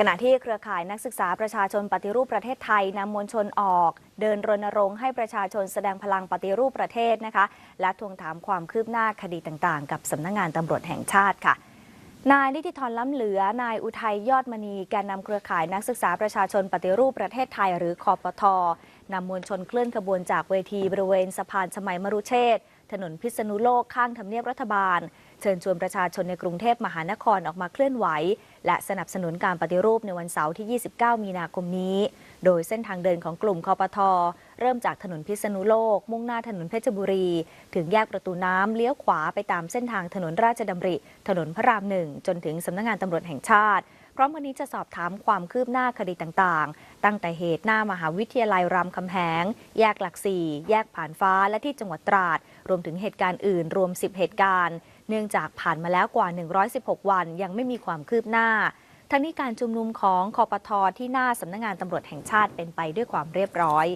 ขณะที่เครือข่ายนักศึกษาประชาชนปฏิรูปประเทศไทยนำมวลชนออก เดินรณรงค์ให้ประชาชนแสดงพลังปฏิรูปประเทศนะคะ และทวงถามความคืบหน้าคดีต่างๆ กับสำนักงงานตำรวจแห่งชาติค่ะ นายนิติธรล้ำเหลือ นายอุทัยยอดมณีแกนนำเครือข่ายนักศึกษาประชาชนปฏิรูปประเทศไทยหรือคอปทนำมวลชนเคลื่อนขบวนจากเวทีบริเวณสะพานสมัยมรุเชษฐ์ ถนนพิษณุโลกข้างทำเนียบรัฐบาล เชิญชวนประชาชนในกรุงเทพมหานครออกมาเคลื่อนไหว และสนับสนุนการปฏิรูปในวันเสาร์ที่ 29 มีนาคมนี้ โดยเส้นทางเดินของกลุ่มคอปทเริ่มจากถนนพิษณุโลก มุ่งหน้าถนนเพชรบุรี ถึงแยกประตูน้ำเลี้ยวขวาไปตามเส้นทางถนนราชดำริ ถนนพระรามหนึ่งจนถึงสำนักงานตำรวจแห่งชาติ พร้อมวันนี้จะสอบถามความคืบหน้าคดีต่างๆ ตั้งแต่เหตุหน้ามหาวิทยาลัยรามคำแหง แยกหลักสี่แยกผ่านฟ้าและที่จังหวัดตราด รวมถึงเหตุการณ์อื่น รวม 10 เหตุการณ์ เนื่องจากผ่านมาแล้วกว่า 116 วันยังไม่มีความคืบหน้า ทั้งนี้การชุมนุมของคอปทที่หน้าสำนักงานตำรวจแห่งชาติเป็นไปด้วยความเรียบร้อย